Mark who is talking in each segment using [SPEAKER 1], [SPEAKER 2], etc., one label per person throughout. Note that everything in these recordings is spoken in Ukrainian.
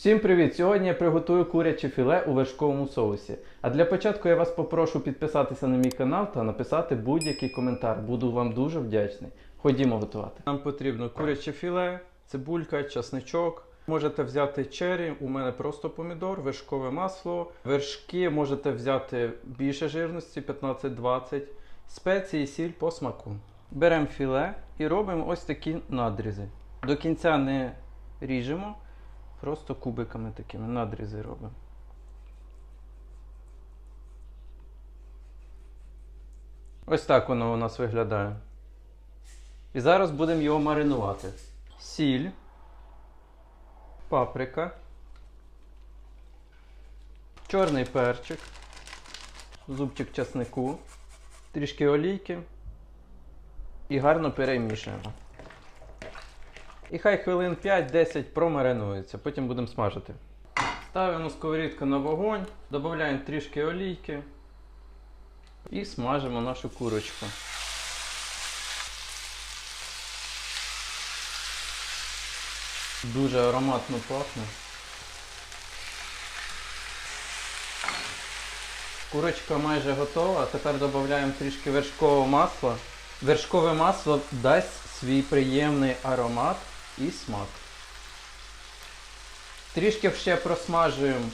[SPEAKER 1] Всім привіт! Сьогодні я приготую куряче філе у вершковому соусі. А для початку я вас попрошу підписатися на мій канал та написати будь-який коментар. Буду вам дуже вдячний. Ходімо готувати. Нам потрібно куряче філе, цибулька, часничок. Можете взяти чері, у мене просто помідор, вершкове масло. Вершки можете взяти більше жирності, 15-20, спеції, сіль по смаку. Беремо філе і робимо ось такі надрізи. До кінця не ріжемо, просто кубиками такими надрізи робимо. Ось так воно у нас виглядає. І зараз будемо його маринувати. Сіль, паприка, чорний перчик, зубчик часнику, трішки олійки і гарно перемішуємо. І хай хвилин 5-10 промаринується, потім будемо смажити. Ставимо сковорідку на вогонь, додаємо трішки олійки і смажимо нашу курочку. Дуже ароматно пахне. Курочка майже готова. Тепер додаємо трішки вершкового масла. Вершкове масло дасть свій приємний аромат і смак. Трішки ще просмажуємо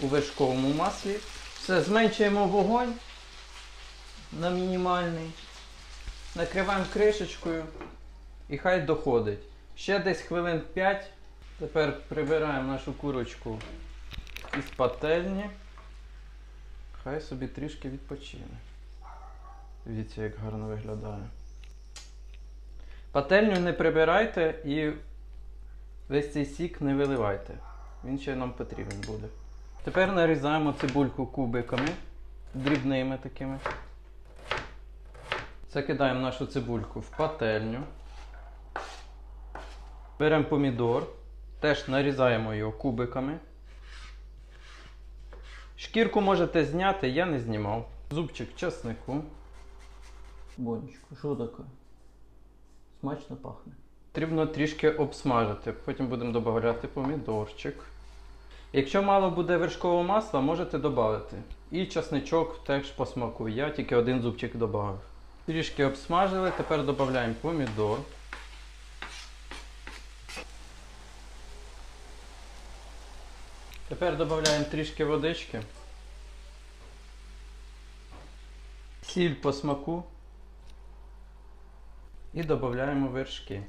[SPEAKER 1] у вершковому маслі. Все, зменшуємо вогонь на мінімальний. Накриваємо кришечкою і хай доходить. Ще десь хвилин 5. Тепер прибираємо нашу курочку із пательні. Хай собі трішки відпочине. Дивіться, як гарно виглядає. Пательню не прибирайте і весь цей сік не виливайте. Він ще нам потрібен буде. Тепер нарізаємо цибульку кубиками, дрібними такими. Закидаємо нашу цибульку в пательню. Беремо помідор, теж нарізаємо його кубиками. Шкірку можете зняти, я не знімав. Зубчик часнику. Бонечко, що таке? Смачно пахне. Потрібно трішки обсмажити, потім будемо додавати помідорчик. Якщо мало буде вершкового масла, можете додати. І часничок теж по смаку. Я тільки один зубчик додав. Трішки обсмажили, тепер додаємо помідор. Тепер додаємо трішки водички. Сіль по смаку. І додаємо вершки.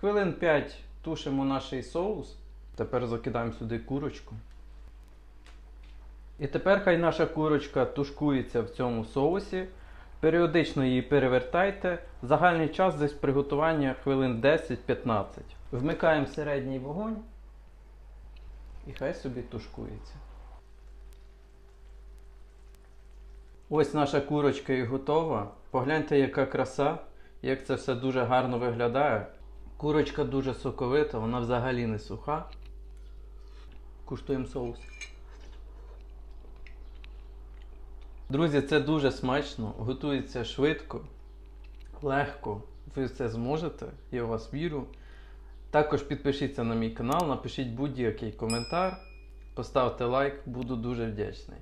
[SPEAKER 1] Хвилин 5 тушимо наш соус. Тепер закидаємо сюди курочку. І тепер хай наша курочка тушкується в цьому соусі. Періодично її перевертайте. Загальний час десь приготування хвилин 10-15. Вмикаємо середній вогонь. І хай собі тушкується. Ось наша курочка і готова. Погляньте, яка краса, як це все дуже гарно виглядає. Курочка дуже соковита, вона взагалі не суха. Куштуємо соус. Друзі, це дуже смачно, готується швидко, легко. Ви це зможете, я в вас вірю. Також підпишіться на мій канал, напишіть будь-який коментар, поставте лайк, буду дуже вдячний.